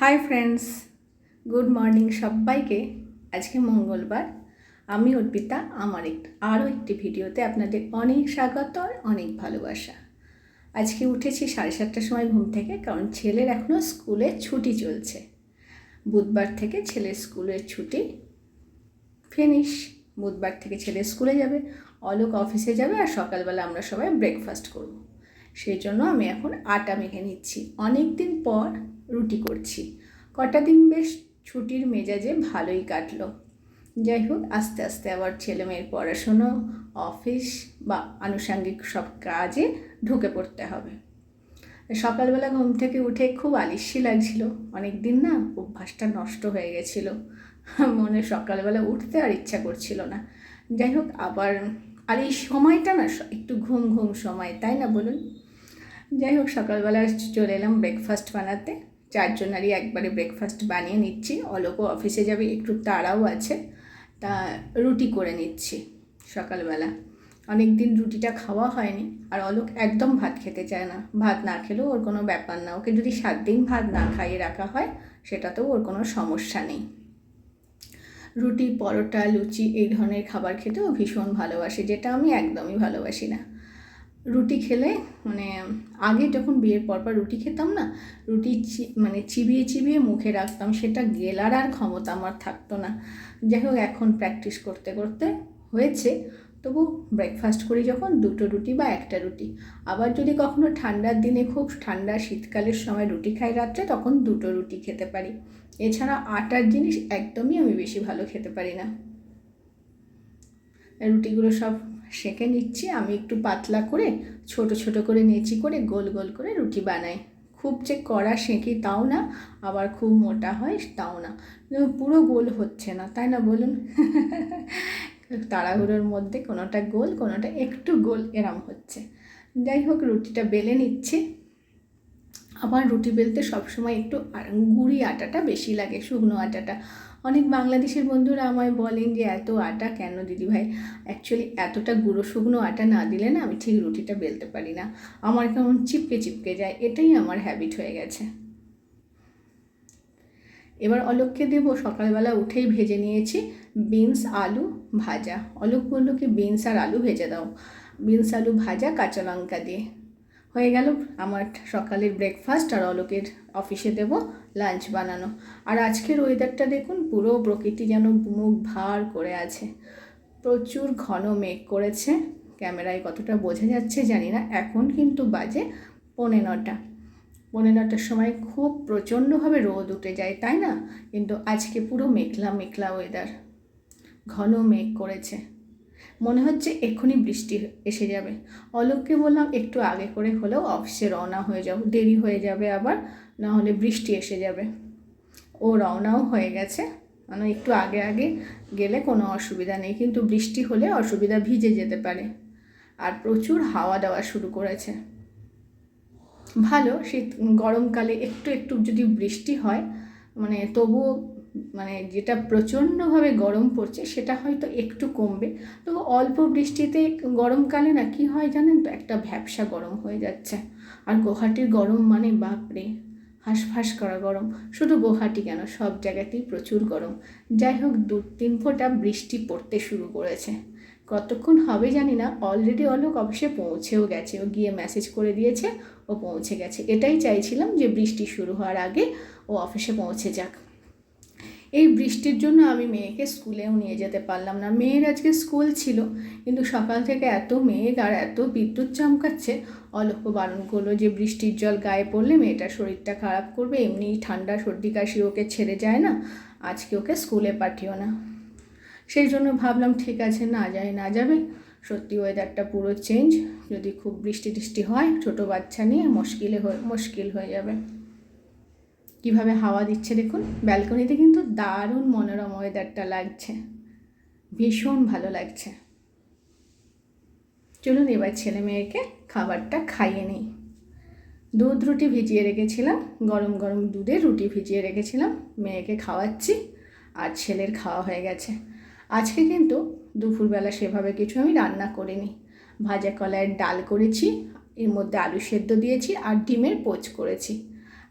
Hi friends good morning সবাইকে। আজকে মঙ্গলবার। আমি অর্পিতা, আমার একটি আরও একটি ভিডিওতে আপনাদের অনেক স্বাগত আর অনেক ভালোবাসা। আজকে উঠেছি সাড়ে সাতটার সময় ঘুম থেকে, কারণ ছেলের এখনও স্কুলে ছুটি চলছে। বুধবার থেকে ছেলের স্কুলের ছুটি ফিনিশ বুধবার থেকে ছেলে স্কুলে যাবে, অলোক অফিসে যাবে আর সকালবেলা আমরা সবাই ব্রেকফাস্ট করব। সেই জন্য আমি এখন আটা মেখে নিচ্ছি। অনেক দিন পর রুটি করছি। কটা দিন বেশ ছুটির মেজাজে ভালোই কাটলো। যাই হোক, আস্তে আস্তে আবার ছেলে মেয়ের পড়াশুনো, অফিস বা আনুষাঙ্গিক সব কাজে ঢুকে পড়তে হবে। সকালবেলা ঘুম থেকে উঠে খুব আলিস্যি লাগছিল। অনেক দিন না অভ্যাসটা নষ্ট হয়ে গেছিল। মনে সকালবেলা উঠতে আর ইচ্ছা করছিল না। যাই হোক, আবার, আর এই সময়টা না একটু ঘুম ঘুম সময়, তাই না বলুন? যাই হোক, সকালবেলা চলে এলাম ব্রেকফাস্ট বানাতে। চারজনারই একবারে ব্রেকফাস্ট বানিয়ে নিচ্ছি। অলোকও অফিসে যাবে, একটু তাড়াও আছে। তা রুটি করে নিচ্ছি সকালবেলা। অনেক দিন রুটিটা খাওয়া হয়নি। আর অলোক একদম ভাত খেতে চায় না। ভাত না খেলেও ওর কোনো ব্যাপার না। ওকে যদি সাত দিন ভাত না খাইয়ে রাখা হয়, সেটাতেও ওর কোনো সমস্যা নেই। রুটি, পরোটা, লুচি এই ধরনের খাবার খেতেও ভীষণ ভালোবাসে, যেটা আমি একদমই ভালোবাসি না। রুটি খেলে মানে আগে যখন বিয়ের পরপর রুটি খেতাম না, রুটি মানে চিবিয়ে চিবিয়ে মুখে রাখতাম, সেটা গেলার আর ক্ষমতা আমার থাকতো না। যাই হোক, এখন প্র্যাকটিস করতে করতে হয়েছে, তবু ব্রেকফাস্ট করি যখন, দুটো রুটি বা একটা রুটি। আবার যদি কখনো ঠান্ডার দিনে খুব ঠান্ডা শীতকালের সময় রুটি খাই রাত্রে, তখন দুটো রুটি খেতে পারি। এছাড়া আটার জিনিস একদমই আমি বেশি ভালো খেতে পারি না। রুটিগুলো সব সেঁকে নিচ্ছি, আমি একটু পাতলা করে, ছোট ছোট করে নেচি করে গোল গোল করে রুটি বানাই। খুব যে কড়া সেঁকি তাও না, আবার খুব মোটা হয় তাও না। পুরো গোল হচ্ছে না, তাই না বলুন? তাড়াহুড়োর মধ্যে কোনোটা গোল, কোনোটা একটু গোল, এরম হচ্ছে। যাই হোক, রুটিটা বেলে নিচ্ছি। আমার রুটি বেলতে সবসময় একটু গুঁড়ি আটাটা বেশি লাগে, শুকনো আটাটা। অনেক বাংলাদেশের বন্ধুরা আমায় বলেন যে, এত আটা কেন দিদিভাই অ্যাকচুয়ালি এতটা গুঁড়ো শুকনো আটা না দিলে না আমি ঠিক রুটিটা বেলতে পারি না। আমার কেমন চিপকে চিপকে যায়। এটাই আমার হ্যাবিট হয়ে গেছে। এবার অলোককে দেবো, সকালবেলা উঠেই ভেজে নিয়েছি বিনস, আলু ভাজা। অলোক বলল কি বিনস আর আলু ভেজে দাও। বিনস, আলু ভাজা, কাঁচা লঙ্কা দিয়ে। হয়ে গেল। আমার সকালের ব্রেকফাস্ট আর অলোকের অফিসে দেব লাঞ্চ বানানো। আর আজকের ওয়েদারটা দেখুন, পুরো প্রকৃতি যেন মুখ ভার করে আছে। প্রচুর ঘন মেঘ করেছে। ক্যামেরায় কতটা বোঝা যাচ্ছে জানি না। এখন কিন্তু বাজে পৌনে নটা। পৌনে নটার সময় খুব প্রচণ্ডভাবে রোদ উঠে যায়, তাই না? কিন্তু আজকে পুরো মেঘলা মেঘলা ওয়েদার ঘন মেঘ করেছে। মনে হচ্ছে এক্ষুনি বৃষ্টি এসে যাবে। অলোককে বললাম, একটু আগে করে হলেও অফিসে রওনা হয়ে যাব। দেরি হয়ে যাবে আবার, না হলে বৃষ্টি এসে যাবে। ও রওনাও হয়ে গেছে। মানে একটু আগে আগে গেলে কোনো অসুবিধা নেই, কিন্তু বৃষ্টি হলে অসুবিধা ভিজে যেতে পারে। আর প্রচুর হাওয়া দেওয়া শুরু করেছে। ভালো, শীত গরমকালে একটু একটু যদি বৃষ্টি হয় মানে তবুও মানে যেটা প্রচণ্ডভাবে গরম পড়ছে সেটা হয়তো একটু কমবে। তো অল্প বৃষ্টিতে গরমকালে না কি হয় জানেন তো? একটা ভ্যাবসা গরম হয়ে যাচ্ছে। আর গুয়াহাটির গরম মানে বাপরে! হাঁসফাঁস করা গরম। শুধু গুয়াহাটি কেন? সব জায়গাতেই প্রচুর গরম। যাই হোক দু তিন ফোঁটা বৃষ্টি পড়তে শুরু করেছে। কতক্ষণ হবে জানি না। অলরেডি অলোক অফিসে পৌঁছেও গেছে। ও গিয়ে মেসেজ করে দিয়েছে। ও পৌঁছে গেছে। এটাই চাইছিলাম যে বৃষ্টি শুরু হওয়ার আগে ও অফিসে পৌঁছে যাক। এই বৃষ্টির জন্য আমি মেয়েকে স্কুলেও নিয়ে যেতে পারলাম না। মেয়ের আজকে স্কুল ছিল, কিন্তু সকাল থেকে এত মেঘ আর এত বিদ্যুৎ চমকাচ্ছে অলোক বারণ করল যে বৃষ্টির জল গায়ে পড়লে মেয়েটার শরীরটা খারাপ করবে এমনি ঠান্ডা, সর্দি, কাশি ওকে ছেড়ে যায় না, আজকে ওকে স্কুলে পাঠিও না। সেই জন্য ভাবলাম, ঠিক আছে, না যায় না যাবে। সত্যি ওয়েদারটা পুরো চেঞ্জ যদি খুব বৃষ্টি টিষ্টি হয়, ছোটো বাচ্চা নিয়ে মুশকিলে হয়ে, মুশকিল হয়ে যাবে। কীভাবে হাওয়া দিচ্ছে দেখুন ব্যালকনিতে কিন্তু দারুণ মনোরম ওয়েদারটা লাগছে। ভীষণ ভালো লাগছে। চলুন এবার ছেলে মেয়েকে খাবারটা খাইয়ে নিই। দুধ রুটি ভিজিয়ে রেখেছিলাম, গরম গরম দুধে রুটি ভিজিয়ে রেখেছিলাম, মেয়েকে খাওয়াচ্ছি আর ছেলের খাওয়া হয়ে গেছে। আজকে কিন্তু দুপুরবেলা সেভাবে কিছু আমি রান্না করিনি। ভাজা কলাইয়ের ডাল করেছি, এর মধ্যে আলু সেদ্ধ দিয়েছি আর ডিমের পোচ করেছি।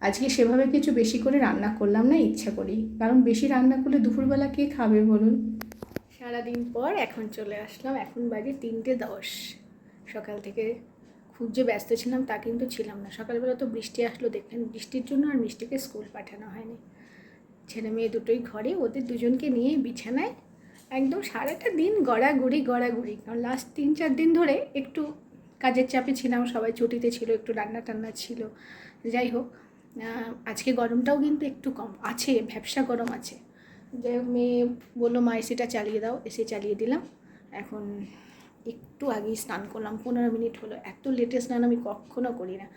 আজকে সেভাবে কিছু বেশি করে রান্না করলাম না, ইচ্ছা করি কারণ বেশি রান্না করলে দুপুরবেলা কে খাবে বলুন? সারাদিন পর এখন চলে আসলাম, এখন বাজে তিনটে দশ। সকাল থেকে খুব যে ব্যস্ত ছিলাম তা কিন্তু ছিলাম না। সকালবেলা তো বৃষ্টি আসলো দেখলেন, বৃষ্টির জন্য আর মিষ্টিকে স্কুল পাঠানো হয়নি। ছেলে মেয়ে দুটোই ঘরে, ওদের দুজনকে নিয়ে বিছানায় একদম সারাটা দিন গড়াগড়ি গড়াগড়ি। কারণ লাস্ট তিন চার দিন ধরে একটু কাজের চাপে ছিলাম, সবাই ছুটিতে ছিল, একটু রান্না টান্না ছিল। যাই হোক আজকে গরমটাও কিন্তু একটু কম, আছে ভ্যাবসা গরম আছে। যাই হোক, মেয়ে বলল, মা, এসিটা চালিয়ে দাও, এসি চালিয়ে দিলাম। এখন একটু আগেই স্নান করলাম, পনেরো মিনিট হলো। এত লেটে স্নান আমি কখনো করি না।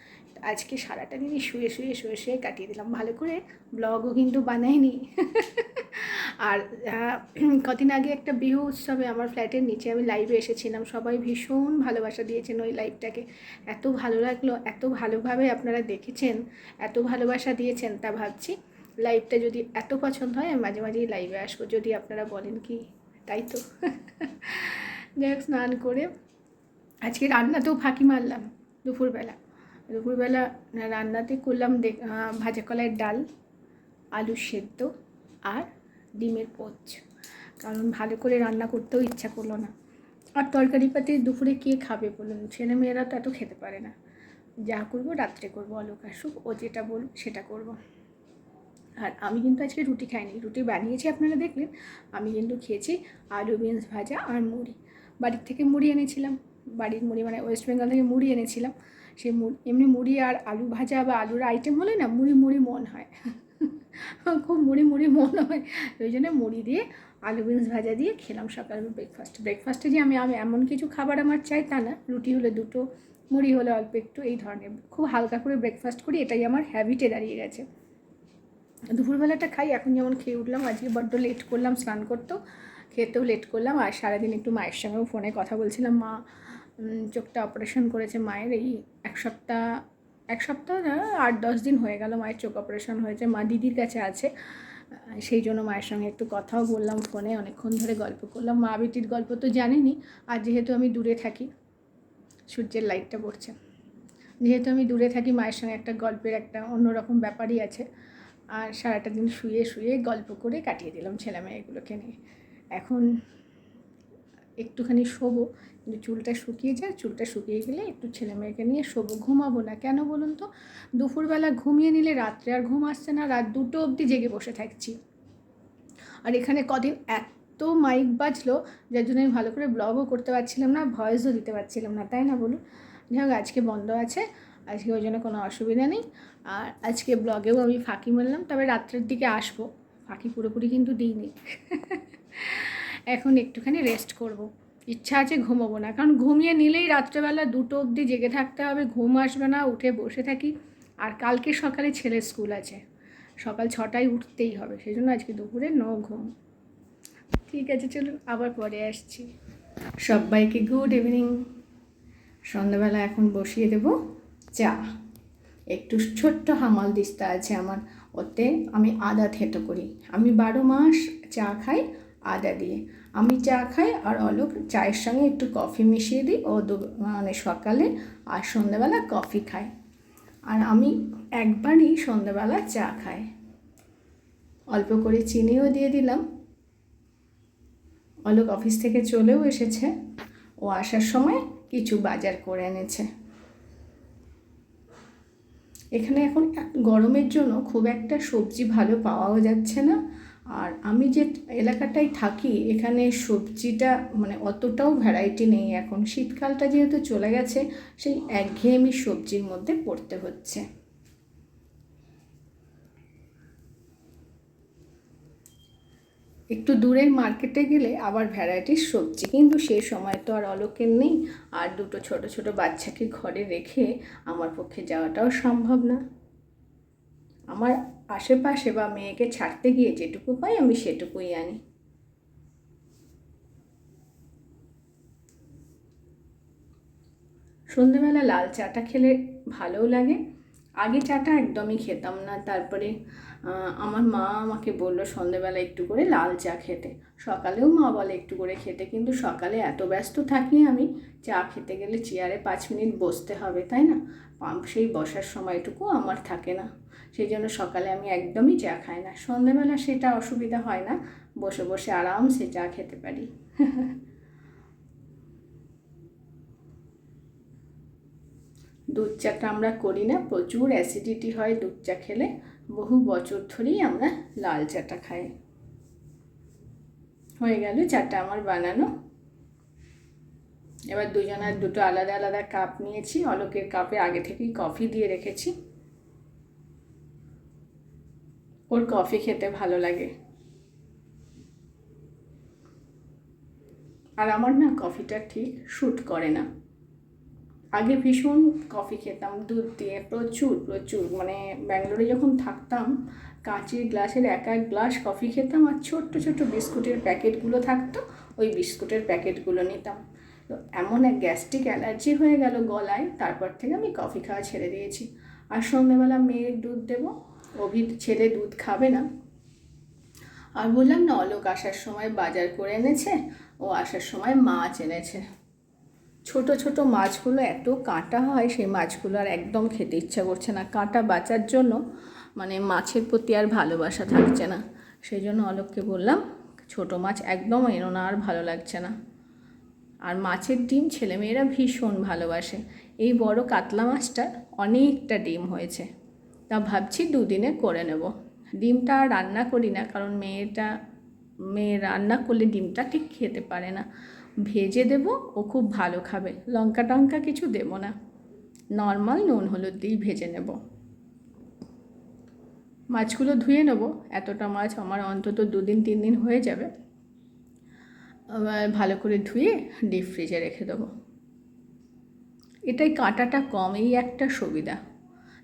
আজকে সারাটা দিনই শুয়ে শুয়ে শুয়ে শুয়ে কাটিয়ে দিলাম। ভালো করে ব্লগও কিন্তু বানাইনি। আর কদিন আগে একটা বিহু উৎসবে আমার ফ্ল্যাটের নিচে আমি লাইভে এসেছিলাম। সবাই ভীষণ ভালোবাসা দিয়েছেন ওই লাইভটাকে এত ভালো লাগল, এত ভালোভাবে আপনারা দেখেছেন, এত ভালোবাসা দিয়েছেন, তা ভাবছি লাইভটা যদি এত পছন্দ হয়, আমি মাঝে মাঝেই লাইভে আসব। যদি আপনারা বলেন কি? তাই তো। যাই হোক, স্নান করে আজকে রান্নাতেও ফাঁকি মারলাম দুপুরবেলা। দুপুরবেলা রান্নাতে করলাম ভাজা কলাইয়ের ডাল, আলু সেদ্ধ আর ডিমের পোচ। কারণ ভালো করে রান্না করতেও ইচ্ছা করল না। আর তরকারি পাতি দুপুরে কে খাবে বলুন? ছেলে মেয়েরা তো এত খেতে পারে না। যা করব রাত্রে করব অলোক আসুক ও যেটা বলুক সেটা করব। আর আমি কিন্তু আজকে রুটি খাইনি। রুটি বানিয়েছি আপনারা দেখলেন। আমি কিন্তু খেয়েছি আলু বিনস ভাজা আর মুড়ি। বাড়ির থেকে মুড়ি এনেছিলাম। বাড়ির মুড়ি মানে ওয়েস্ট বেঙ্গল থেকে মুড়ি এনেছিলাম। সেই এমনি মুড়ি আর আলু ভাজা বা আলুর আইটেম হলে না মুড়ি মুড়ি মন হয়। খুব মুড়ি মুড়ি মন হয়। ওই জন্য মুড়ি দিয়ে আলু বিনস ভাজা দিয়ে খেলাম সকালে ব্রেকফাস্ট ব্রেকফাস্টে যে আমি আমি এমন কিছু খাবার আমার চাই তা না। রুটি হলে দুটো, মুড়ি হলে অল্প একটু, এই ধরনের। খুব হালকা করে ব্রেকফাস্ট করি, এটাই আমার হ্যাবিটে দাঁড়িয়ে গেছে। দুপুরবেলাটা খাই, এখন যেমন খেয়ে উঠলাম, আজকে বড্ড লেট করলাম, স্নান করতেও। খেতেও লেট করলাম আর সারাদিন একটু মায়ের সঙ্গেও ফোনে কথা বলছিলাম। মা চোখটা অপারেশন করেছে মায়ের। এই এক সপ্তাহ এক সপ্তাহ না, আট দশ দিন হয়ে গেল মায়ের চোখ অপারেশন হয়েছে। মা দিদির কাছে আছে। সেই জন্য মায়ের সঙ্গে একটু কথাও বললাম ফোনে অনেকক্ষণ ধরে গল্প করলাম। মা বেটির গল্প তো জানেনই আর যেহেতু আমি দূরে থাকি, সূর্যের লাইটটা পড়ছে। যেহেতু আমি দূরে থাকি, মায়ের সঙ্গে একটা গল্পের একটা অন্যরকম ব্যাপারই আছে। আর সারাটা দিন শুয়ে শুয়ে গল্প করে কাটিয়ে দিলাম ছেলে মেয়েগুলোকে নিয়ে। এখন একটুখানি শোবো, কিন্তু চুলটা শুকিয়ে যায়, চুলটা শুকিয়ে গেলে একটু ছেলে মেয়েকে নিয়ে শোবো। ঘুমাবো না কেন বলুন তো? দুপুরবেলা ঘুমিয়ে নিলে রাত্রে আর ঘুম আসছে না, রাত দুটো অবধি জেগে বসে থাকছি। আর এখানে কদিন এত মাইক বাজলো, যার জন্য আমি ভালো করে ব্লগও করতে পারছিলাম না ভয়েসও দিতে পারছিলাম না, তাই না বলুন? যাই হোক, আজকে বন্ধ আছে, আজকে ওই জন্য কোনো অসুবিধা নেই। আর আজকে ব্লগেও আমি ফাঁকি মারলাম, তবে রাত্রের দিকে আসব। ফাঁকি পুরোপুরি কিন্তু দিইনি। এখন একটুখানি রেস্ট করব। ইচ্ছা আছে ঘুমোবো না, কারণ ঘুমিয়ে নিলেই রাত্রেবেলা দুটো অবধি জেগে থাকতে হবে, ঘুম আসবে না, উঠে বসে থাকি। আর কালকে সকালে ছেলের স্কুল আছে, সকাল ছটায় উঠতেই হবে সেই জন্য আজকে দুপুরে নো ঘুম। ঠিক আছে, চলুন আবার পরে আসছি। সবাইকে গুড ইভিনিং সন্ধ্যাবেলা এখন বসিয়ে দেব চা। একটু ছোট্ট হামাল দিস্তা আছে আমার, ওতে আমি আদা থেতো করি। আমি বারো মাস চা খাই আদা দিয়ে। আমি চা খাই আর অলোক চায়ের সঙ্গে একটু কফি মিশিয়ে দিই। ও দু মানে সকালে আর সন্ধ্যেবেলা কফি খাই আর আমি একবারই সন্ধ্যাবেলা চা খাই। অল্প করে চিনিও দিয়ে দিলাম। অলোক অফিস থেকে চলেও এসেছে। ও আসার সময় কিছু বাজার করে এনেছে। এখানে এখন গরমের জন্য খুব একটা সবজি ভালো পাওয়াও যাচ্ছে না। আর আমি যে এলাকাটায় থাকি, এখানে সবজিটা মানে অতটাও ভ্যারাইটি নেই এখন। শীতকালটা যেহেতু চলে গেছে, সেই একঘেয়েমি সবজির মধ্যে পড়তে হচ্ছে। একটু দূরের মার্কেটে গেলে আবার ভ্যারাইটির সবজি, কিন্তু সেই সময় তো আর অলোকের নেই। আর দুটো ছোট ছোট বাচ্চাকে ঘরে রেখে আমার পক্ষে যাওয়াটাও সম্ভব না। আমার আশেপাশে বা মেয়েকে ছাড়তে গিয়ে যেটুকু পাই আমি সেটুকুই আনি। সন্ধেবেলা লাল চাটা খেলে ভালোও লাগে। আগে চাটা একদমই খেতাম না। তারপরে আমার মা আমাকে বলল সন্ধেবেলা একটু করে লাল চা খেতে। সকালেও মা বলে একটু করে খেতে। কিন্তু সকালে এত ব্যস্ত থাকি আমি, চা খেতে গেলে চেয়ারে পাঁচ মিনিট বসতে হবে, তাই না? সেই বসার সময়টুকু আমার থাকে না। সেই জন্য সকালে আমি একদমই চা খাই না। সন্ধেবেলা সেটা অসুবিধা হয় না, বসে বসে আরামসে চা খেতে পারি। দুধ চাটা আমরা করি না, প্রচুর অ্যাসিডিটি হয় দুধ চা খেলে, বহু বছর ধরেই আমরা লাল চাটা খাই। হয়ে গেল চাটা আমার বানানো। এবার দুজনের দুটো আলাদা আলাদা কাপ নিয়েছি, অলোকের কাপে আগে থেকেই কফি দিয়ে রেখেছি। ওর কফি খেতে ভালো লাগে। আর আমার না কফিটা ঠিক শ্যুট করে না। আগে ভীষণ কফি খেতাম, দুধ দিয়ে, প্রচুর প্রচুর। মানে ব্যাঙ্গালোরে যখন থাকতাম, কাঁচের গ্লাসের এক এক গ্লাস কফি খেতাম আর ছোট্ট ছোট্ট বিস্কুটের প্যাকেটগুলো থাকতো, ওই বিস্কুটের প্যাকেটগুলো নিতাম। তো এমন এক গ্যাস্ট্রিক অ্যালার্জি হয়ে গেল গলায়, তারপর থেকে আমি কফি খাওয়া ছেড়ে দিয়েছি। আর সন্ধ্যেবেলা মেয়ের দুধ দেবো অভি ছেলে দুধ খাবে না। আর বললাম, না, অলোক আসার সময় বাজার করে এনেছে, ও আসার সময় মাছ এনেছে। ছোট ছোট মাছগুলো এত কাঁটা হয়, সেই মাছগুলো আর একদম খেতে ইচ্ছা করছে না। কাঁটা বাঁচার জন্য মানে মাছের প্রতি আর ভালোবাসা থাকছে না। সেই জন্য অলোককে বললাম, ছোট মাছ একদম এনো না, আর ভালো লাগছে না। আর মাছের ডিম ছেলেমেয়েরা ভীষণ ভালোবাসে। এই বড় কাতলা মাছটার অনেকটা ডিম হয়েছে। তা ভাবছি দুদিনে করে নেব। ডিমটা রান্না করি না, কারণ মেয়েটা, মেয়ে রান্না করলে ডিমটা ঠিক খেতে পারে না। ভেজে দেব, ও খুব ভালো খাবে। লঙ্কা টঙ্কা কিছু দেবো না। নর্মাল নুন হলুদ দিয়েই ভেজে নেব। মাছগুলো ধুয়ে নেব। এতটা মাছ আমার অন্তত দুদিন তিন দিন হয়ে যাবে। ভালো করে ধুয়ে ডিপ ফ্রিজে রেখে দেবো। এটাই কাঁটাটা কম এই একটা সুবিধা।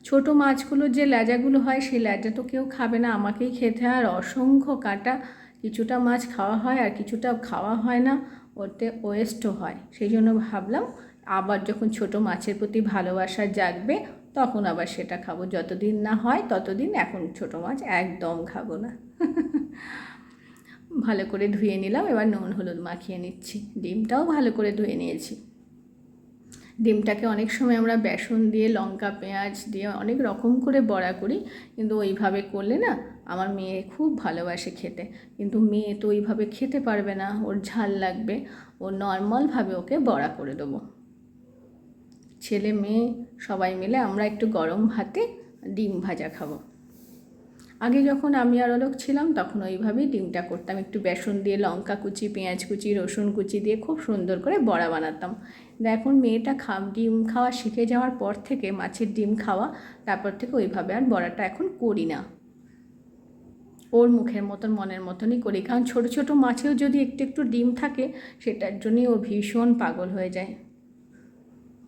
ছোট মাছগুলোর যে ল্যাজাগুলো হয়, সেই ল্যাজা তো কেউ খাবে না। আমাকেই খেতে হয়। আর অসংখ্য কাঁটা কিছুটা মাছ খাওয়া হয় আর কিছুটা খাওয়া হয় না, ওতে ওয়েস্টও হয়। সেই জন্য ভাবলাম, আবার যখন ছোট মাছের প্রতি ভালোবাসা জাগবে, তখন আবার সেটা খাব। যতদিন না হয়, ততদিন এখন ছোট মাছ একদম খাব না। ভালো করে ধুয়ে নিলাম। এবার নুন, হলুদ মাখিয়ে নিচ্ছি। ডিমটাও ভালো করে ধুয়ে নিয়েছি। ডিমটাকে অনেক সময় আমরা বেসন দিয়ে, লঙ্কা, পেঁয়াজ দিয়ে অনেক রকম করে বড়া করি। কিন্তু ওইভাবে করলে না আমার মেয়ে খুব ভালোবাসে খেতে। কিন্তু মেয়ে তো ওইভাবে খেতে পারবে না, ওর ঝাল লাগবে। ও নর্মালভাবে ওকে বড়া করে দেবো। ছেলে মেয়ে সবাই মিলে আমরা একটু গরম ভাতে ডিম ভাজা খাব। আগে যখন আমি আর অলোক ছিলাম, তখন ওইভাবেই ডিমটা করতাম। একটু বেসন দিয়ে লঙ্কা কুচি, পেঁয়াজ কুচি, রসুন কুচি দিয়ে খুব সুন্দর করে বড়া বানাতাম। এখন মেয়েটা খা ডিম খাওয়া শিখে যাওয়ার পর থেকে, মাছের ডিম খাওয়া, তারপর থেকে ওইভাবে আর বড়াটা এখন করি না। ওর মুখের মতন, মনের মতনই করি। কারণ ছোটো ছোটো মাছেও যদি একটু একটু ডিম থাকে, সেটার জন্যই ও ভীষণ পাগল হয়ে যায়।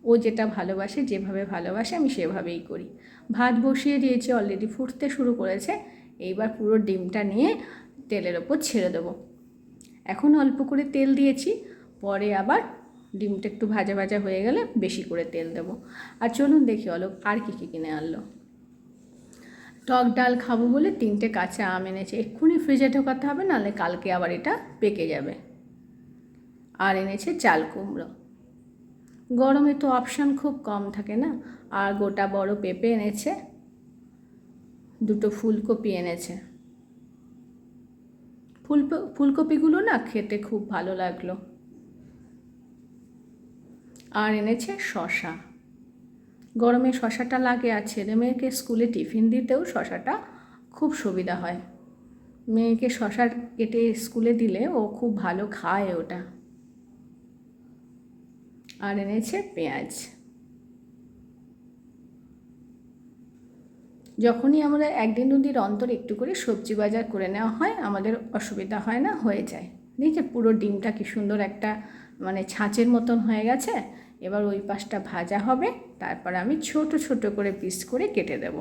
ও যেটা ভালোবাসে, যেভাবে ভালোবাসে আমি সেভাবেই করি। ভাত বসিয়ে দিয়েছি অলরেডি ফুটতে শুরু করেছে। এইবার পুরো ডিমটা নিয়ে তেলের ওপর ছেড়ে দেবো। এখন অল্প করে তেল দিয়েছি, পরে আবার ডিমটা একটু ভাজা ভাজা হয়ে গেলে বেশি করে তেল দেবো। আর চলুন দেখি অলোক আর কী কী কিনে আনলো। টক ডাল খাব বলে তিনটে কাঁচা আম এনেছে। এক্ষুনি ফ্রিজে ঢোকাতে হবে, নাহলে কালকে আবার এটা পেকে যাবে। আর এনেছে চাল কুমড়ো। গরমে তো অপশান খুব কম থাকে না? আর গোটা বড় পেঁপে এনেছে, দুটো ফুলকপি এনেছে। ফুল ফুলকপিগুলো না খেতে খুব ভালো লাগল। আর এনেছে শশা গরমে শশাটা লাগে আর ছেলে মেয়েকে স্কুলে টিফিন দিতেও শশাটা খুব সুবিধা হয়। মেয়েকে শশা কেটে স্কুলে দিলে ও খুব ভালো খায় ওটা। আর এনেছে পেঁয়াজ। যখনই আমরা একদিন দুদিন অন্তর একটু করে সবজি বাজার করে নেওয়া হয়, আমাদের অসুবিধা হয় না, হয়ে যায়। দেখছে পুরো ডিমটা কি সুন্দর একটা মানে ছাঁচের মতন হয়ে গেছে, এবার ওই পাশটা ভাজা হবে, তারপর আমি ছোট ছোট করে পিস করে কেটে দেব।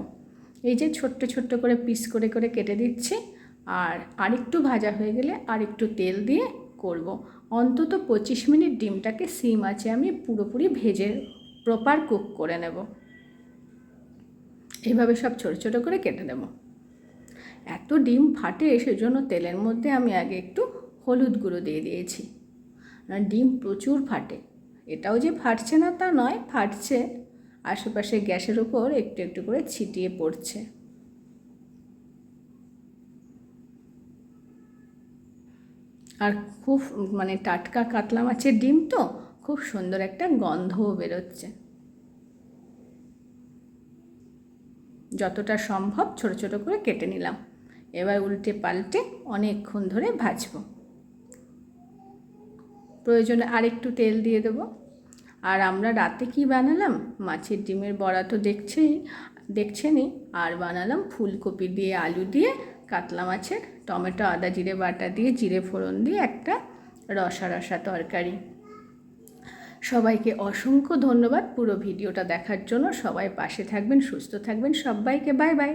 এই যে ছোট্ট ছোট্ট করে পিস করে করে কেটে দিচ্ছি, আর আরেকটু ভাজা হয়ে গেলে আরেকটু তেল দিয়ে করব। অন্তত পঁচিশ মিনিট ডিমটাকে সিম আছে, আমি পুরোপুরি ভেজে প্রপার কুক করে নেব। এইভাবে সব ছোটো ছোটো করে কেটে দেব এত ডিম ফাটে, সেজন্য তেলের মধ্যে আমি আগে একটু হলুদ গুঁড়ো দিয়ে দিয়েছি। ডিম প্রচুর ফাটে। এটাও যে ফাটছে না তা নয়, ফাটছে। আশেপাশে গ্যাসের উপর একটু একটু করে ছিটিয়ে পড়ছে। আর খুব মানে টাটকা কাতলা মাছের ডিম তো, খুব সুন্দর একটা গন্ধও বেরোচ্ছে। যতটা সম্ভব ছোট ছোট করে কেটে নিলাম। এবার উল্টে পাল্টে অনেকক্ষণ ধরে ভাজবো। প্রয়োজনে আরেকটু তেল দিয়ে দেবো। আর আমরা রাতে কি বানালাম? মাছের ডিমের বড়া তো দেখছেই, দেখছেনই। আর বানালাম ফুলকপি দিয়ে, আলু দিয়ে কাতলা মাছের, টমেটো, আদা, জিরে বাটা দিয়ে জিরে ফোড়ন দিয়ে একটা রসা রসা তরকারি। সবাইকে অসংখ্য ধন্যবাদ পুরো ভিডিওটা দেখার জন্য। সবাই পাশে থাকবেন, সুস্থ থাকবেন। সবাইকে বাই বাই।